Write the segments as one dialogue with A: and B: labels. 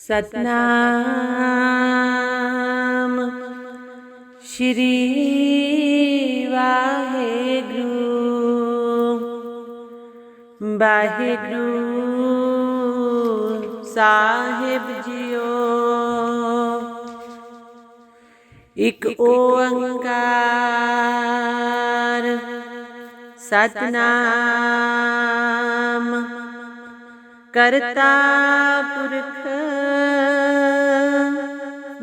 A: ਸਤਨਾਮ। ਸ਼੍ਰੀ ਵਾਹਿਗੁਰੂ। ਵਾਹਿਗੁਰੂ ਸਾਹਿਬ ਜੀਓ। ਇਕ ਓੰਕਾਰ ਸਤਨਾਮ। ਕਰਤਾ ਪੁਰਖ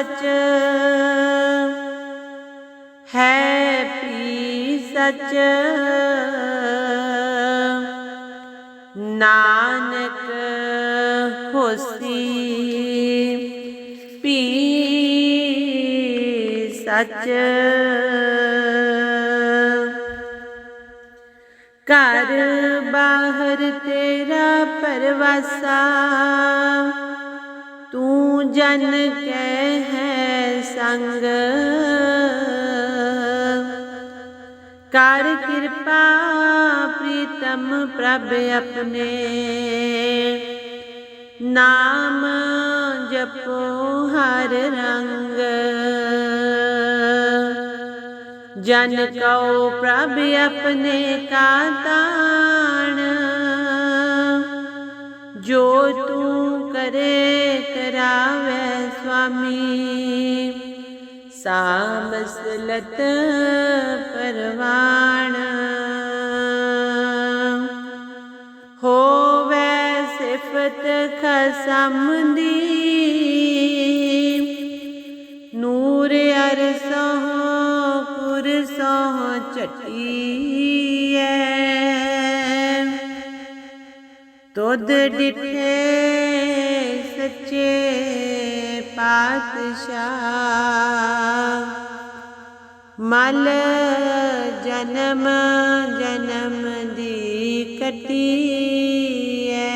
A: ਸਚ। ਹੈ ਪੀ ਸਚ। ਨਾਨਕ ਹੋਸੀ ਪੀ ਸਚ। ਘਰ ਬਾਹਰ ਤੇਰਾ ਪਰਵਾਸਾ। ਤੂੰ ਜਨ ਕੈ ਹੈ ਸੰਗ। ਕਰ ਕਿਰਪਾ ਪ੍ਰੀਤਮ ਪ੍ਰਭ ਆਪਣੇ। ਨਾਮ ਜਪੋ ਹਰ ਰੰਗ। ਜਨ ਕਉ ਪ੍ਰਭ ਆਪਣੇ ਕਾ ਤਾਣ ਕਰਾਵੇ ਸੁਆਮੀ। ਸਾਮਸਲਤ ਪਰਵਾਣ। ਹੋਵੇ ਸਿਫਤ ਖਸਮ ਦੀ ਨੂਰ ਅਰਸੋਂ ਕੁਰਸੋਂ ਚਟੀਐ ਤੁਧ ਡਿਠੇ ਪਾਤਸ਼ਾਹ ਮਲ ਜਨਮ ਜਨਮ ਦੀ ਕਟੀਐ।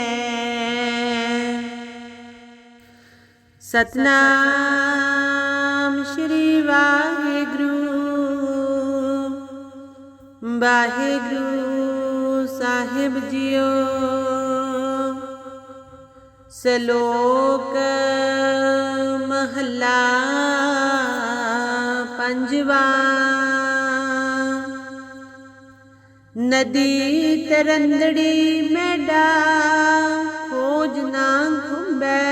A: ਸਤਨਾਮ ਸ਼੍ਰੀ ਵਾਹਿਗੁਰੂ। ਵਾਹਿਗੁਰੂ ਸਾਹਿਬ ਜੀਓ। ਸ਼ਲੋਕ ਮਹੱਲਾ ਪੰਜਵਾ। ਨਦੀ ਤਰੰਦੜੀ ਮੈਡਾ, ਖੋਜ ਨਾ ਖੁੰਬੈ।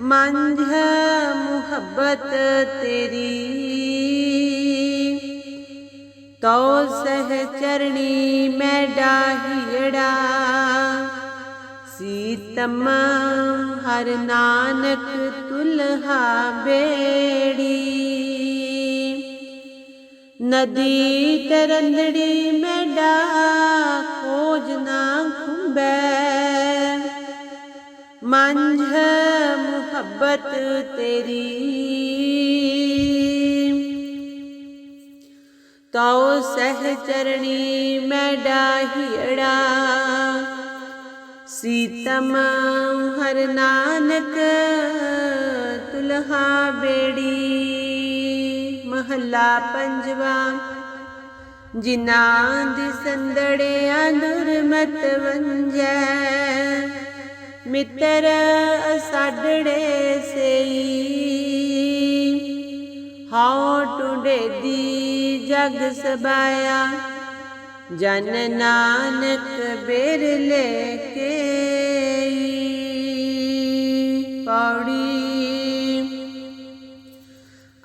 A: ਮੰਝ ਮੁਹੱਬਤ ਤੇਰੀ। ਤੋ ਸਹ ਚਰਣੀ ਮੈਂ ਡਾਹੀੜਾ ਸੀਤਮ ਹਰ ਨਾਨਕ ਤੁਲਹਾ ਬੇੜੀ। ਨਦੀ ਤਰੰਦੜੀ ਮੈਡਾ ਖੋਜ ਨਾ ਖੁੰਬੈ। ਮੰਝ ਮੁਹੱਬਤ ਤੇਰੀ। ਤਉ ਸਹਿ ਚਰਣੀ ਮੈਡਾ ਡਾਹੀੜਾ ਸੀਤਮ ਹਰ ਨਾਨਕ, ਤੁਲਹਾ ਬੇੜੀ, ਮਹੱਲਾ ਪੰਜਵਾ। ਜਿਨਾਂ ਦੀ ਸੰਦੜਿਆ ਦੁਰਮਤ ਵੰਜੈ, ਮਿੱਤਰ ਅਸਾਡੜੇ ਸਈ। ਹਉ ਟੁੰਡੇ ਦੀ ਜਗ ਸਬਾਇਆ ਜਨ ਨਾਨਕ ਬੇਰ ਲੈ ਪੌੜੀ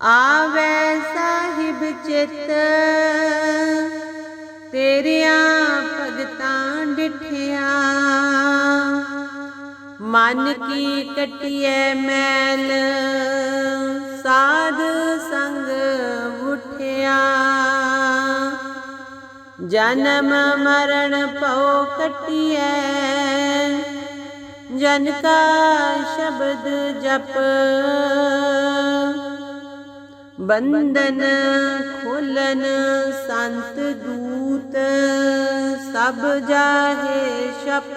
A: ਆਵੇ ਸਾਹਿਬ ਚਿਤ, ਤੇਰਿਆਂ ਭਗਤਾਂ ਡਿਠਿਆ। ਮਨ ਕੀ ਕਟਿਐ ਮੈਲ ਜਨਮ ਮਰਨ ਪਉ ਕਟਿਐ। ਜਨ ਕਾ ਸ਼ਬਦ ਜਪ। ਬੰਧਨ ਖੋਲਨ ਸੰਤ ਦੂਤ, ਸਭ ਜਾਹੇ ਛਪ।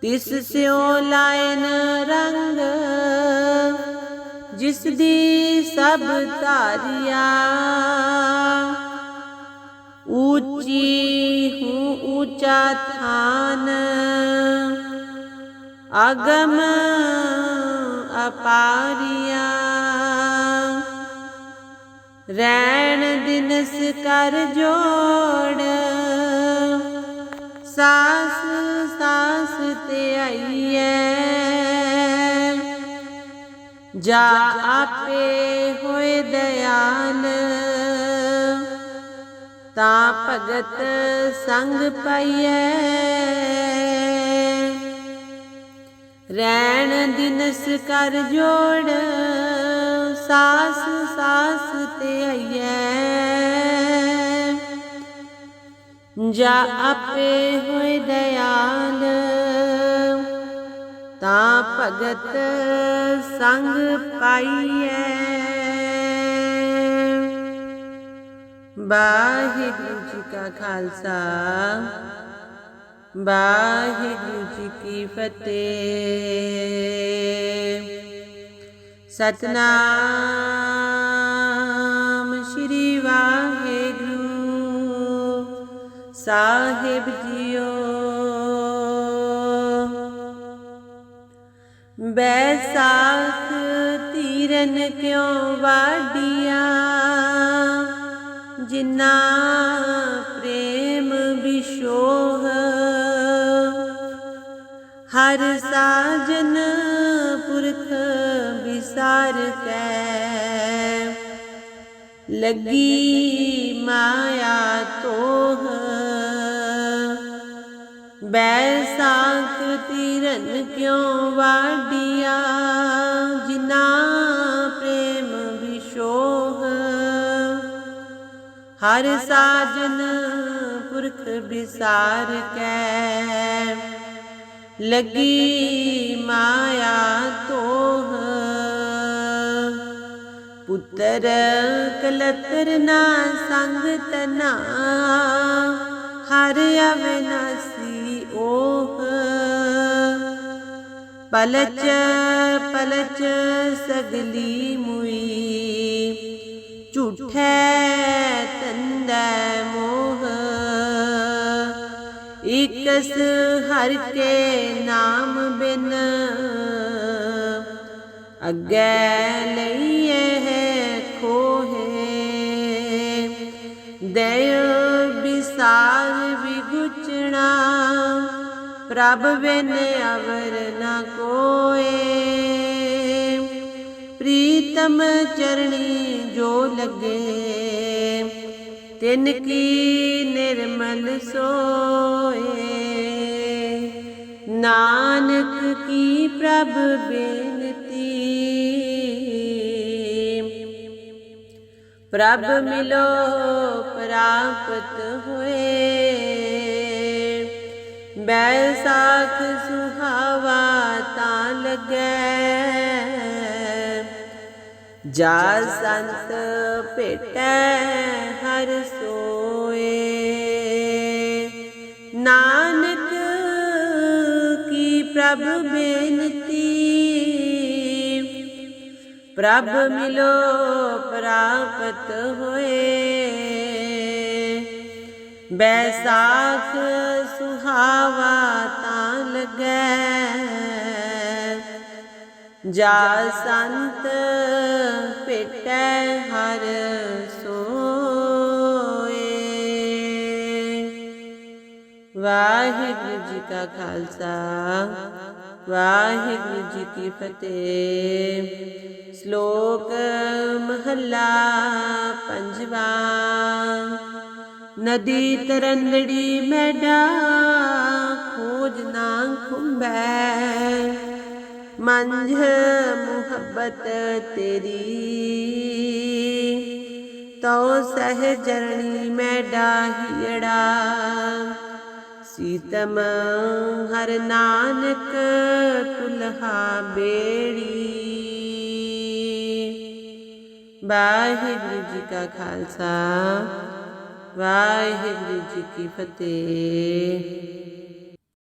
A: ਤਿਸ ਸਿਓ ਲਾਇਨ ਰੰਗ, ਜਿਸ ਦੀ ਸਭ ਧਾਰਿਆ। ਊਚੀ ਹੂੰ ਊਚਾ ਥਾਨ। ਅਗਮ ਅਪਾਰਿਆ। ਰੈਣ ਦਿਨਸ ਕਰ ਜੋੜ। ਸਾਸ ਸਾਸ ਤੇ ਆਈਐ। ਜਾ ਆਪੇ ਹੋਏ ਦਇਆਲ ਤਾਂ ਭਗਤ ਸੰਗ ਪਾਈਐ। ਰਹਿਣ ਦਿਨਸ ਕਰ ਜੋੜ, ਸਾਸ ਸਾਸ ਤੇ ਆਈਐ। ਜਾ ਆਪੇ ਹੋਏ ਦਇਆਲ, ਤਾਂ ਭਗਤ ਸੰਗ ਪਾਈਐ। ਵਾਹਿਗੁਰੂ ਜੀ ਕਾ ਖਾਲਸਾ, ਵਾਹਿਗੁਰੂ ਜੀ ਕੀ ਫਤਿਹ। ਸਤਨਾਮ ਸ੍ਰੀ ਵਾਹਿਗੁਰੂ ਸਾਹਿਬ ਜੀਓ। ਬੈਸਾਖ ਤੀਰਨ ਕਿਉ ਵਾਡੀਆਂ ਜਿਨਾ ਪ੍ਰੇਮ ਵਿਸ਼ੋਹ ਹਰ ਸਾਜਨ ਪੁਰਖ ਵਿਸਾਰ ਕੈ। ਲੱਗੀ ਮਾਇਆ ਤੋਹ ਬੈਸਾਖ ਤੀਰਨ ਕਿਉ ਵਾਡੀਆਂ ਹਰ ਸਾਜਨ ਪੁਰਖ ਵਿਸਾਰ ਕੈ। ਲੱਗੀ ਮਾਇਆ ਤੋਹ। ਪੁੱਤਰ ਕਲਤਰ ਨਾ ਸੰਗ ਤਨਾ। ਹਰ ਅਵਿਨਾਸੀ ਓਹ। ਪਲਚ ਪਲਚ ਸਗਲੀ ਮੁਈ। ਝੂਠੈ ਤੰਦੈ ਮੋਹ। ਇਕਸ ਹਰ ਕੇ ਨਾਮ ਬਿਨ। ਅੱਗੇ ਲਈਏ ਹੈ ਖੋਹੇ। ਦਇ ਵਿਸਾਰ ਵਿਗੁਚਣਾ ਪ੍ਰਭ ਬਿਨ ਅਵਰ ਨ ਕੋਏ। ਪ੍ਰੀਤਮ ਚਰਣੀ ਜੋ ਲਗੇ। ਤਿਨ ਕੀ ਨਿਰਮਲ ਸੋਏ। ਨਾਨਕ ਕੀ ਪ੍ਰਭ ਬੇਨਤੀ। ਪ੍ਰਭ ਮਿਲੋ ਪ੍ਰਾਪਤ ਹੋਏ। ਬੈਸਾਖ ਸੁਹਾਵਾ ਤਾਂ ਲੱਗੈ। ਜਾ ਸੰਤ ਭੇਟੈ ਹਰ ਸੋਏ। ਨਾਨਕ ਕੀ ਪ੍ਰਭ ਬੇਨਤੀ। ਪ੍ਰਭ ਮਿਲੋ ਪ੍ਰਾਪਤ ਹੋਏ। ਬੈਸਾਖ ਸੁਹਾਵਾ ਤਾਂ ਲੱਗੈ। ਜਾ ਸੰਤ ਭੇਟੈ ਹਰ ਸੋਏ। ਵਾਹਿਗੁਰੂ ਜੀ ਕਾ ਖਾਲਸਾ, ਵਾਹਿਗੁਰੂ ਜੀ ਕੀ ਫਤਿਹ। ਸ਼ਲੋਕ ਮਹੱਲਾ ਪੰਜਵਾ, ਨਦੀ ਤਰੰਦੜੀ ਮੈਡਾ ਖੋਜ ਨਾ ਖੁੰਬੈ ਮੰਝ ਮੁਹੱਬਤ ਤੇਰੀ। ਤਉ ਸਹਿ ਜਰਣੀ ਮੈਂ ਡਾਹੀੜਾ ਸੀਤਮ ਹਰ ਨਾਨਕ ਕੁਲਹਾ ਬੇੜੀ। ਵਾਹਿਗੁਰੂ ਜੀ ਕਾ ਖਾਲਸਾ, ਵਾਹਿਗੁਰੂ ਜੀ ਕੀ ਫਤਿਹ।